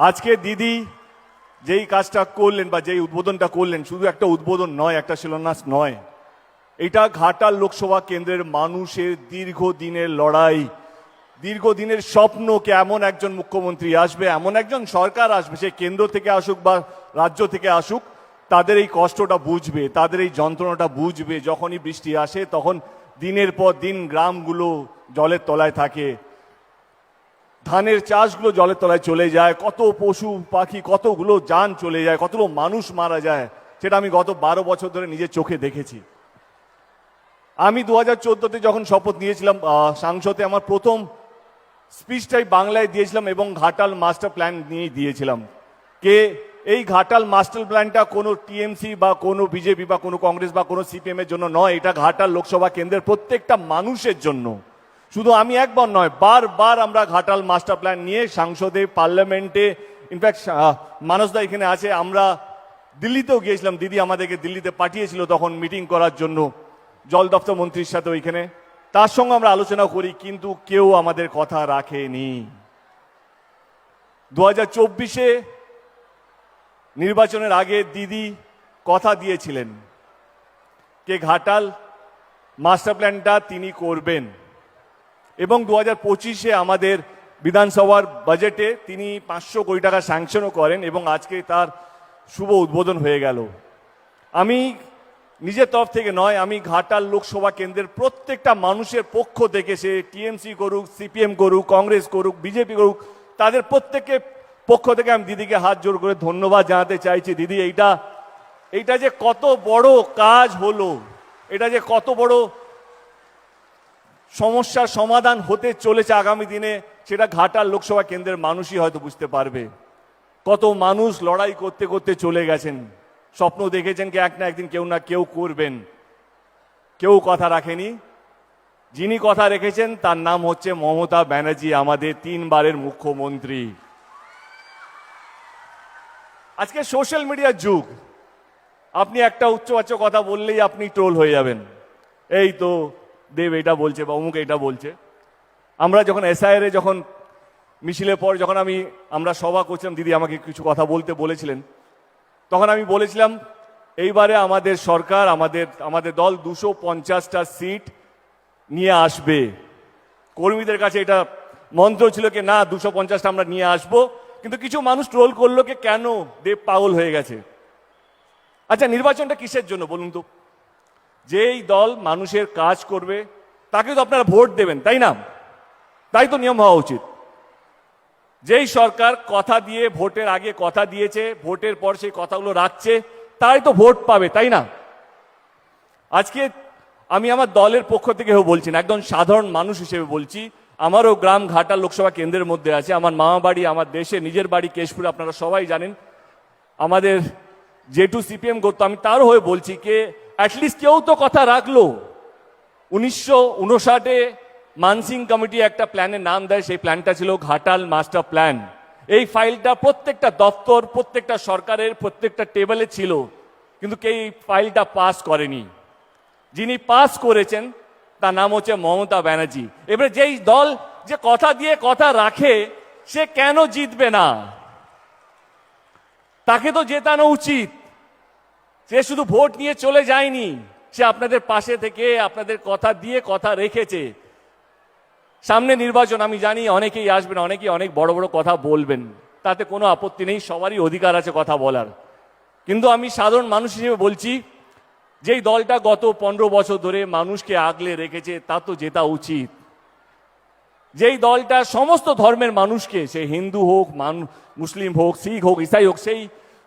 আজকে দিদি যেই কাজটা করলেন বা যেই উদ্বোধনটা করলেন, শুধু একটা উদ্বোধন নয়, একটা শিলান্যাস নয়। এটা ঘাটাল লোকসভা কেন্দ্রের মানুষের দীর্ঘদিনের লড়াই। দীর্ঘদিনের স্বপ্নকে এমন একজন মুখ্যমন্ত্রী আসবে, এমন একজন সরকার আসবে, সে কেন্দ্র থেকে আসুক বা রাজ্য থেকে আসুক, তাদের এই কষ্টটা বুঝবে, তাদের এই যন্ত্রণাটা বুঝবে। যখনই বৃষ্টি আসে, তখন দিনের পর দিন গ্রামগুলো জলের তলায় থাকে। ধানের চাষগুলো জলের তলায় চলে যায়, কত পশু পাখি, কতগুলো যান চলে যায়, কতগুলো মানুষ মারা যায়, সেটা আমি গত বারো বছর ধরে নিজের চোখে দেখেছি। আমি দু হাজার চোদ্দোতে যখন শপথ নিয়েছিলাম সাংসদে আমার প্রথম স্পিচটাই বাংলায় দিয়েছিলাম এবং ঘাটাল মাস্টার প্ল্যান নিয়েই দিয়েছিলাম। কে এই ঘাটাল মাস্টার প্ল্যানটা কোনো টিএমসি বা কোনো বিজেপি বা কোনো কংগ্রেস বা কোনো সিপিএম এর জন্য নয়, এটা ঘাটাল লোকসভা কেন্দ্রের প্রত্যেকটা মানুষের জন্য। শুধু আমি একবার নয়, বারবার আমরা ঘাটাল মাস্টার প্ল্যান নিয়ে সংসদে, পার্লামেন্টে ইনফ্যাক্ট মানসদা এখানে আছে, আমরা দিল্লিতেও গিয়েছিলাম, দিদি আমাদেরকে দিল্লিতে পাঠিয়েছিল তখন মিটিং করার জন্য, জল দপ্তর মন্ত্রীর সাথে ওইখানে তার সঙ্গে আমরা আলোচনা করি, কিন্তু কেউ আমাদের কথা রাখেনি। দু হাজার চব্বিশে নির্বাচনের আগে দিদি কথা দিয়েছিলেন, কে ঘাটাল মাস্টার প্ল্যানটা তিনি করবেন। এবং দু হাজার পঁচিশে আমাদের বিধানসভার বাজেটে তিনি পাঁচশো কোটি টাকা স্যাংশনও করেন এবং আজকে তার শুভ উদ্বোধন হয়ে গেল। আমি নিজের তরফ থেকে নয়, আমি ঘাটাল লোকসভা কেন্দ্রের প্রত্যেকটা মানুষের পক্ষ থেকে সে টিএমসি করুক, সিপিএম করুক, কংগ্রেস করুক, বিজেপি করুক, তাদের প্রত্যেকে পক্ষ থেকে আমি দিদিকে হাত জোর করে ধন্যবাদ জানাতে চাইছি। দিদি, এইটা এইটা যে কত বড় কাজ হলো, এটা যে কত বড় সমস্যার সমাধান হতে চলেছে আগামী দিনে, সেটা ঘাটাল লোকসভা কেন্দ্রের মানুষই হয়তো বুঝতে পারবে। কত মানুষ লড়াই করতে করতে চলে গেছেন। স্বপ্ন দেখেছেন কি এক না একদিন কেউ না কেউ করবেন। কেউ কথা রাখেনি। যিনি কথা রেখেছেন, তার নাম হচ্ছে মমতা ব্যানার্জি, আমাদের তিনবারের মুখ্যমন্ত্রী। আজকে সোশ্যাল মিডিয়ার যুগ। আপনি একটা উচ্চবাচ্য কথা বললেই আপনি ট্রোল হয়ে যাবেন। এই তো দেব এটা বলছে বা অমুক এটা বলছে। আমরা যখন এসআইআর যখন মিছিলের পর যখন আমি, আমরা সভা করছিলাম, দিদি আমাকে কিছু কথা বলতে বলেছিলেন, তখন আমি বলেছিলাম, এইবারে আমাদের সরকার, আমাদের আমাদের দল দুশো পঞ্চাশটা সিট নিয়ে আসবে। কর্মীদের কাছে এটা মন্ত্র ছিল কি, না, দুশো পঞ্চাশটা আমরা নিয়ে আসব। কিন্তু কিছু মানুষ ট্রোল করল কি, কেন? দেব পাগল হয়ে গেছে। আচ্ছা নির্বাচনটা কিসের জন্য বলুন তো? যেই দল মানুষের কাজ করবে, তাকে তো আপনারা ভোট দেবেন, তাই না? তাই তো নিয়ম হওয়া উচিত। যেই সরকার কথা দিয়ে, ভোটের আগে কথা দিয়েছে, ভোটের পর সেই কথাগুলো রাখছে, তাই তো ভোট পাবে, তাই না? আজকে আমি আমার দলের পক্ষ থেকে বলছি না একদম সাধারণ মানুষ হিসেবে বলছি, আমারও গ্রাম ঘাটা লোকসভা কেন্দ্রের মধ্যে আছে, আমার মামা বাড়ি, আমার দেশে, নিজের বাড়ি কেশপুর, আপনারা সবাই জানেন। আমাদের জেটু সিপিএম করতো আমি তারও হয়ে বলছি কে অ্যাটলিস্ট কেউ তো কথা রাখল। উনিশশো উনষাটে মানসিং কমিটি একটা প্ল্যানের নাম দেয়, সেই প্ল্যানটা ছিল ঘাটাল মাস্টার প্ল্যান এই ফাইলটা প্রত্যেকটা দপ্তর, প্রত্যেকটা সরকারের, প্রত্যেকটা টেবিলে ছিল। কিন্তু কে এই ফাইলটা পাস করেনি। যিনি পাস করেছেন, তার নাম হচ্ছে মমতা ব্যানার্জি। এবারে যেই দল যে কথা দিয়ে কথা রাখে, সে কেন জিতবে না? তাকে তো জেতানো উচিত। সে শুধু ভোট নিয়ে চলে যায়নি, সে আপনাদের পাশে থেকে আপনাদের কথা দিয়ে কথা রেখেছে। সামনে নির্বাচন, আমি জানি অনেকেই আসবেন, অনেকেই অনেক বড় বড় কথা বলবেন, তাতে কোনো আপত্তি নেই, সবারই অধিকার আছে কথা বলার। কিন্তু আমি সাধারণ মানুষ হিসেবে বলছি, যেই দলটা গত পনেরো বছর ধরে মানুষকে আগলে রেখেছে, তা তো জেতা উচিত। যেই দলটা সমস্ত ধর্মের মানুষকে, সে হিন্দু হোক মুসলিম হোক, শিখ হোক, ইসাই হোক, সেই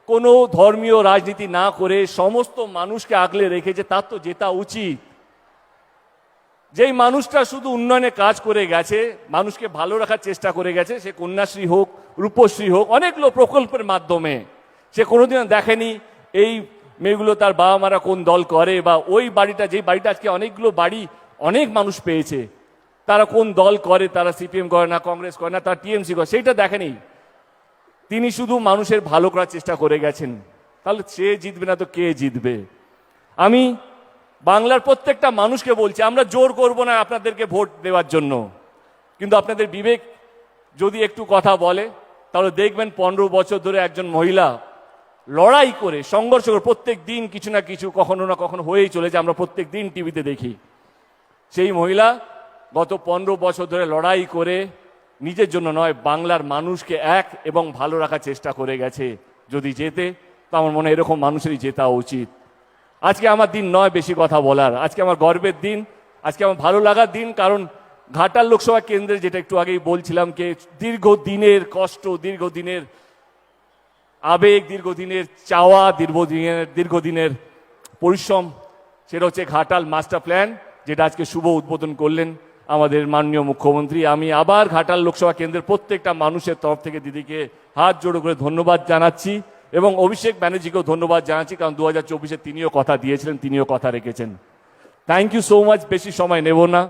কোনো ধর্মীয় রাজনীতি না করে সমস্ত মানুষকে আগলে রেখেছে, তার তো জেতা উচিত। যেই মানুষটা শুধু উন্নয়নে কাজ করে গেছে, মানুষকে ভালো রাখার চেষ্টা করে গেছে, সে কন্যাশ্রী হোক, রূপশ্রী হোক অনেকগুলো প্রকল্পের মাধ্যমে। সে কোনোদিনও দেখেনি এই মেয়েগুলো তার বাবা মারা কোন দল করে, বা ওই বাড়িটা, যেই বাড়িটা আজকে অনেকগুলো বাড়ি অনেক মানুষ পেয়েছে, তারা কোন দল করে, তারা সিপিএম করে না, কংগ্রেস করে না, তারা টিএমসি করে, সেইটা দেখেনি। তিনি শুধু মানুষের ভালো করার চেষ্টা করে গেছেন। তাহলে সে জিতবে না তো কে জিতবে? আমি বাংলার প্রত্যেকটা মানুষকে বলছি, আমরা জোর করব না আপনাদেরকে ভোট দেওয়ার জন্য। কিন্তু আপনাদের বিবেক যদি একটু কথা বলে, তাহলে দেখবেন পনেরো বছর ধরে একজন মহিলা লড়াই করে, সংঘর্ষ করে প্রত্যেক দিন কিছু না কিছু কখনো না কখনো হয়েই চলেছে আমরা প্রত্যেক দিন টিভিতে দেখি। সেই মহিলা গত পনেরো বছর ধরে লড়াই করে নিজের জন্য নয়, বাংলার মানুষকে এক এবং ভালো রাখার চেষ্টা করে গেছে। যদি যেতে, তো আমার মনে এরকম মানুষেরই জেতা উচিত। আজকে আমার দিন নয় বেশি কথা বলার। আজকে আমার গর্বের দিন, আজকে আমার ভালো লাগার দিন, কারণ ঘাটাল লোকসভা কেন্দ্রে যেটা একটু আগেই বলছিলাম যে দীর্ঘ দিনের কষ্ট, দীর্ঘদিনের আবেগ, দীর্ঘদিনের চাওয়া, দীর্ঘদিনের দীর্ঘদিনের পরিশ্রম, সেটা হচ্ছে ঘাটাল মাস্টার প্ল্যান, যেটা আজকে শুভ উদ্বোধন করলেন। আমাদের মাননীয় মুখ্যমন্ত্রী, আমি আবার ঘাটাল লোকসভা কেন্দ্রের প্রত্যেকটা মানুষের তরফ থেকে দিদিকে হাত জোড়ো করে ধন্যবাদ জানাচ্ছি এবং অভিষেক ব্যানার্জিকেও ধন্যবাদ জানাচ্ছি, কারণ দু হাজার চব্বিশে তিনিও কথা দিয়েছিলেন, তিনিও কথা রেখেছেন। থ্যাংক ইউ সো মাচ বেশি সময় নেব না।